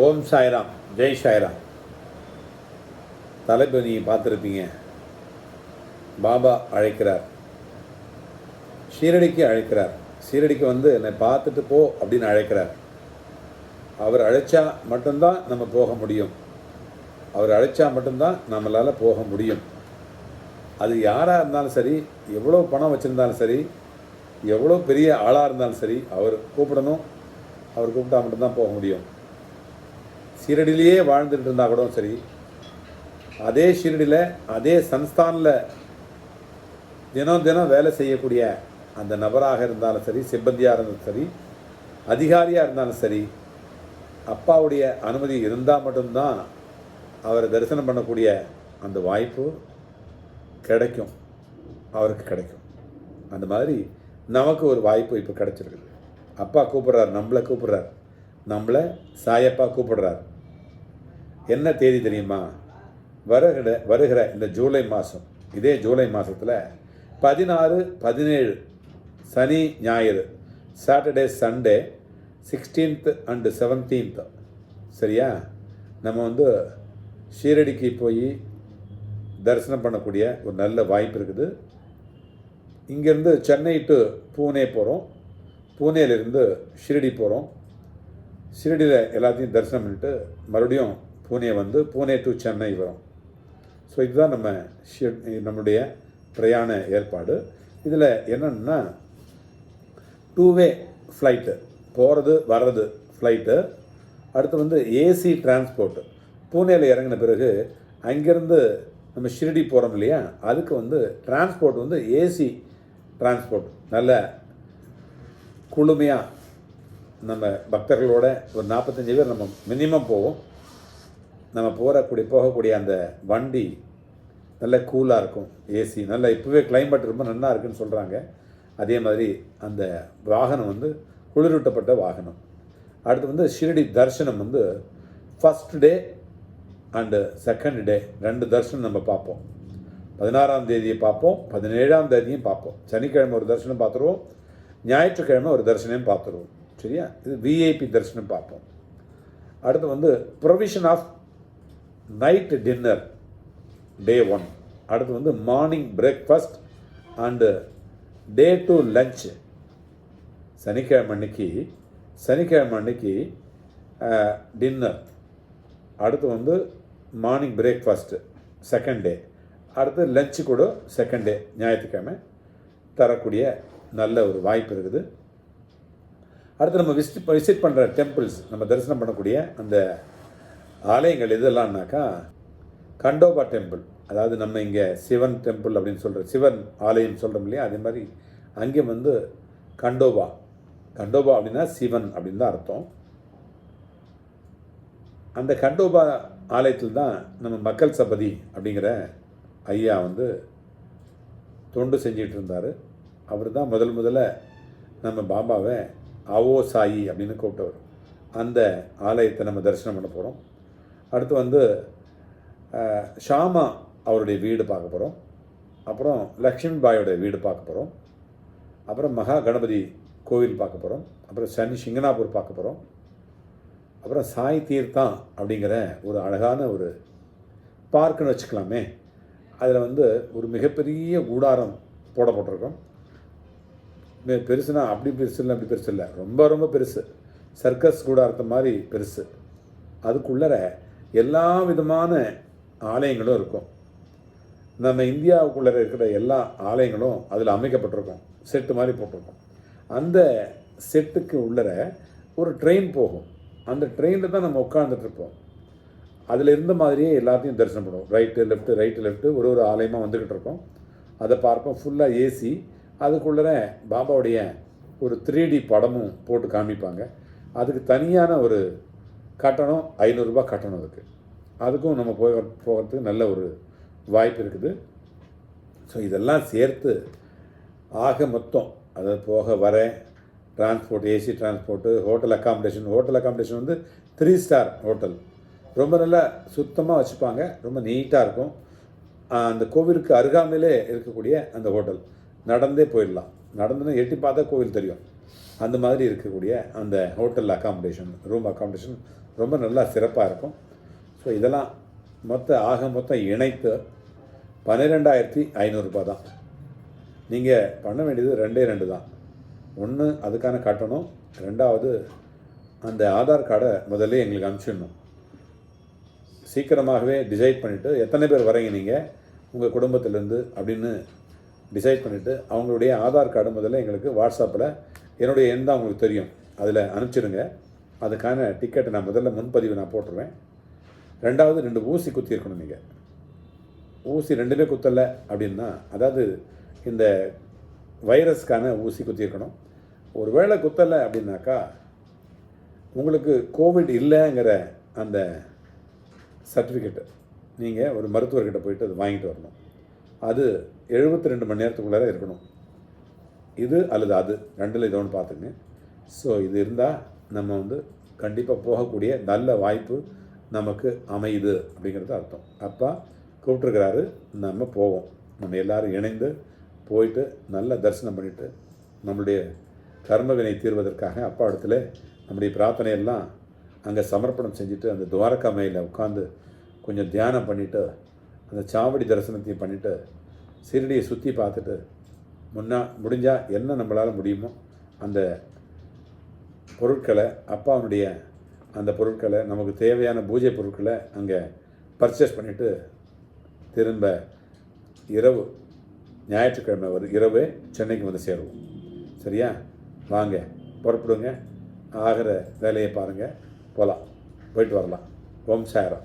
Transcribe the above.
ஓம் சாய்ராம் ஜெய் சாய்ராம். தலைப்பு நீங்கள் பார்த்துருப்பீங்க. பாபா அழைக்கிறார். ஷீரடிக்கு அழைக்கிறார். ஷீரடிக்கு வந்து என்னை பார்த்துட்டு போ அப்படின்னு அழைக்கிறார். அவர் அழைச்சா மட்டும்தான் நம்ம போக முடியும். அவர் அழைச்சா மட்டும்தான் நம்மளால் போக முடியும். அது யாராக இருந்தாலும் சரி எவ்வளோ பணம் வச்சுருந்தாலும் சரி எவ்வளோ பெரிய ஆளாக இருந்தாலும் சரி அவர் கூப்பிடணும். அவர் கூப்பிட்டா மட்டும்தான் போக முடியும். ஷீரடியிலேயே வாழ்ந்துட்டு இருந்தால் கூட சரி அதே ஷீரடியில் அதே சன்ஸ்தானில் தினம் தினம் வேலை செய்யக்கூடிய அந்த நபராக இருந்தாலும் சரி சிப்பந்தியாக இருந்தாலும் சரி அதிகாரியாக இருந்தாலும் சரி அப்பாவுடைய அனுமதி இருந்தால் மட்டும்தான் அவரை தரிசனம் பண்ணக்கூடிய அந்த வாய்ப்பு கிடைக்கும். அவருக்கு கிடைக்கும். அந்த மாதிரி நமக்கு ஒரு வாய்ப்பு இப்போ கிடச்சிருக்குது அப்பா கூப்பிட்றார் நம்மளை கூப்பிட்றார். நம்மளை சாயப்பா கூப்பிடுறார். என்ன தேதி தெரியுமா? வருகிற வருகிற இந்த ஜூலை மாதம் இதே ஜூலை மாதத்தில் பதினாறு பதினேழு சனி ஞாயிறு. Saturday Sunday sixteenth and seventeenth சரியா? நம்ம வந்து ஷீரடிக்கு போய் தரிசனம் பண்ணக்கூடிய ஒரு நல்ல வாய்ப்பு இருக்குது. இங்கேருந்து சென்னை டு பூனே போகிறோம் பூனேலேருந்து ஷிரடி போகிறோம் ஷிரடியில் எல்லாத்தையும் தரிசனம் பண்ணிட்டு மறுபடியும் பூனே வந்து பூனே டு சென்னை வரும். ஸோ இதுதான் நம்ம ஷி- நம்முடைய பிரயாண ஏற்பாடு. இதில் என்னென்னா டூ வே ஃப்ளைட்டு போகிறது வர்றது ஃப்ளைட்டு அடுத்து வந்து ஏசி டிரான்ஸ்போர்ட்டு பூனேல இறங்கின பிறகு அங்கேருந்து நம்ம ஷிரடி போகிறோம் இல்லையா? அதுக்கு வந்து டிரான்ஸ்போர்ட் வந்து ஏசி டிரான்ஸ்போர்ட் நல்ல குளுமையாக நம்ம பக்தர்களோட ஒரு நாற்பத்தஞ்சு பேர் நம்ம மினிமம் போவோம். நம்ம போகக்கூடிய போகக்கூடிய அந்த வண்டி நல்ல கூலாக இருக்கும் ஏசி நல்லா இப்போவே கிளைமேட் ரொம்ப நல்லா இருக்குன்னு சொல்கிறாங்க அதே மாதிரி அந்த வாகனம் வந்து குளிரூட்டப்பட்ட வாகனம். அடுத்து வந்து ஷிரடி தரிசனம் வந்து first day and second day ரெண்டு தரிசனம் நம்ம பார்ப்போம். பதினாறாம் தேதியை பார்ப்போம் பதினேழாம் தேதியும் பார்ப்போம். சனிக்கிழமை ஒரு தரிசனம் பார்த்துருவோம் ஞாயிற்றுக்கிழமை ஒரு தரிசனம் பார்த்துருவோம். சரியா? இது விஐபி தரிசனம் பார்ப்போம். அடுத்து வந்து provision of night dinner day one அடுத்து வந்து morning breakfast and day two lunch சனிக்கிழமை அன்னைக்கு சனிக்கிழமை அன்னைக்கு டின்னர் அடுத்து வந்து மார்னிங் பிரேக்ஃபாஸ்ட்டு செகண்ட் டே அடுத்து லஞ்சு கூட செகண்ட் டே ஞாயிற்றுக்கிழமை தரக்கூடிய நல்ல ஒரு வாய்ப்பு இருக்குது. அடுத்து நம்ம விசிட் விசிட் பண்ணுற டெம்பிள்ஸ் நம்ம தரிசனம் பண்ணக்கூடிய அந்த ஆலயங்கள் எதெல்லாம்னாக்கா கண்டோபா டெம்பிள். அதாவது நம்ம இங்கே சிவன் டெம்பிள் அப்படின்னு சொல்கிற சிவன் ஆலயம் சொல்கிறோம் இல்லையா? அதே மாதிரி அங்கே வந்து கண்டோபா. கண்டோபா அப்படின்னா சிவன் அப்படின்னு தான் அர்த்தம். அந்த கண்டோபா ஆலயத்தில் தான் நம்ம மக்கள் சபதி அப்படிங்கிற ஐயா வந்து தொண்டு செஞ்சிகிட்டு இருந்தார். அவர் தான் முதல் முதல்ல நம்ம பாபாவை அவோ சாயி அப்படின்னு கூப்பிட்டவர். அந்த ஆலயத்தை நம்ம தரிசனம் பண்ண போகிறோம் அடுத்து வந்து ஷாமா அவருடைய வீடு பார்க்க போகிறோம் அப்புறம் லக்ஷ்மி பாயோட வீடு பார்க்க போகிறோம் அப்புறம் மகா கணபதி கோவில் பார்க்க போகிறோம் அப்புறம் சனி சிங்கனாபூர் பார்க்க போகிறோம் அப்புறம் சாய் தீர்த்தம் அப்படிங்கிற ஒரு அழகான ஒரு பார்க்குன்னு வச்சுக்கலாமே. அதில் வந்து ஒரு மிகப்பெரிய கூடாரம் போடப்பட்டிருக்கோம். பெ- பெருசுனா அப்படி பெருசு இல்லை அப்படி பெருசு இல்லை. ரொம்ப ரொம்ப பெருசு. சர்க்கஸ் கூடாரத்தை மாதிரி பெருசு. அதுக்குள்ளே எல்லா விதமான ஆலயங்களும் இருக்கும். நம்ம இந்தியாவுக்குள்ளே இருக்கிற எல்லா ஆலயங்களும் அதில் அமைக்கப்பட்டிருக்கும். செட்டு மாதிரி போட்டிருக்கோம். அந்த செட்டுக்கு உள்ளர ஒரு ட்ரெயின் போகும். அந்த ட்ரெயினில் தான் நம்ம உட்காந்துட்ருப்போம் அதில் இருந்த மாதிரியே எல்லாத்தையும் தரிசனம் பண்ணுவோம். ரைட்டு லெஃப்ட்டு ரைட்டு லெஃப்ட்டு ஒரு ஒரு ஆலயமாக வந்துக்கிட்டு இருக்கோம். அதை பார்ப்போம். ஃபுல்லாக ஏசி அதுக்குள்ளர பாபாவுடைய ஒரு த்ரீ டி படமும் போட்டு காமிப்பாங்க. அதுக்கு தனியான ஒரு கட்டணம் ஐநூறுரூபா கட்டணம் அதுக்கு. அதுக்கும் நம்ம போய் போகிறதுக்கு நல்ல ஒரு வாய்ப்பு இருக்குது. ஸோ இதெல்லாம் சேர்த்து ஆக மொத்தம் அதாவது போக வர transport AC transport hotel accommodation hotel accommodation வந்து த்ரீ ஸ்டார் ஹோட்டல் ரொம்ப நல்லா சுத்தமாக வச்சுப்பாங்க ரொம்ப நீட்டாக இருக்கும். அந்த கோவிலுக்கு அருகாமையிலே இருக்கக்கூடிய அந்த ஹோட்டல் நடந்தே போயிடலாம். நடந்துன்னு எட்டி பார்த்தா கோவில் தெரியும். அந்த மாதிரி இருக்கக்கூடிய அந்த ஹோட்டல் அக்காமடேஷன் ரூம் அக்காமடேஷன் ரொம்ப நல்லா சிறப்பாக இருக்கும். ஸோ இதெல்லாம் மொத்த ஆக மொத்தம் இணைத்து பன்னிரெண்டாயிரத்தி ஐநூறுரூபா தான். நீங்கள் பண்ண வேண்டியது ரெண்டே ரெண்டு தான். ஒன்று அதுக்கான கட்டணம். ரெண்டாவது அந்த ஆதார் கார்டை முதல்ல எங்களுக்கு அனுப்பிச்சிடணும். சீக்கிரமாகவே டிசைட் பண்ணிவிட்டு எத்தனை பேர் வரீங்க நீங்கள் உங்கள் குடும்பத்திலேருந்து அப்படின்னு டிசைட் பண்ணிவிட்டு அவங்களுடைய ஆதார் கார்டு முதல்ல எங்களுக்கு வாட்ஸ்அப்பில் என்னுடைய எண் தான் உங்களுக்கு தெரியும். அதில் அனுப்பிச்சிடுங்க அதுக்கான டிக்கெட்டை நான் முதல்ல முன்பதிவு நான் போட்டுருவேன். ரெண்டாவது ரெண்டு ஊசி குத்தி இருக்கணும் நீங்கள் ஊசி ரெண்டுமே குத்தலை அப்படின்னா அதாவது இந்த வைரஸ்க்கான ஊசி குத்தியிருக்கணும். ஒரு வேளை குத்தலை அப்படின்னாக்கா உங்களுக்கு கோவிட் இல்லைங்கிற அந்த சர்டிஃபிகேட்டு நீங்கள் ஒரு மருத்துவர்கிட்ட போயிட்டு அது வாங்கிட்டு வரணும். அது எழுபத்தி ரெண்டு மணி நேரத்துக்குள்ளார இருக்கணும். இது அல்லது அது ரெண்டில் ஏதோ ஒன்று பார்த்துங்க ஸோ இது இருந்தால் நம்ம வந்து கண்டிப்பாக போகக்கூடிய நல்ல வாய்ப்பு நமக்கு அமையுது அப்படிங்கிறது அர்த்தம். அப்பா கூப்பிட்டுருக்கிறாரு நம்ம போவோம். நம்ம எல்லாரும் இணைந்து போயிட்டு நல்ல தரிசனம் பண்ணிவிட்டு நம்மளுடைய கர்மவினை தீர்வதற்காக அப்பா இடத்துல நம்முடைய பிரார்த்தனையெல்லாம் அங்கே சமர்ப்பணம் செஞ்சுட்டு அந்த துவாரகா மயில உட்காந்து கொஞ்சம் தியானம் பண்ணிவிட்டு அந்த சாவடி தரிசனத்தையும் பண்ணிவிட்டு சிறுடியை சுற்றி பார்த்துட்டு முன்னா முடிஞ்சால் என்ன நம்மளால் முடியுமோ அந்த பொருட்களை அப்பாவுடைய அந்த பொருட்களை நமக்கு தேவையான பூஜை பொருட்களை அங்கே பர்ச்சேஸ் பண்ணிவிட்டு திரும்ப இரவு ஞாயிற்றுக்கிழமை ஒரு இரவு சென்னைக்கு வந்து சேருவோம். சரியா? வாங்க புறப்படுங்க ஆகிற வேலையை பாருங்கள் போகலாம் போயிட்டு வரலாம். ஓம் சாயரம்.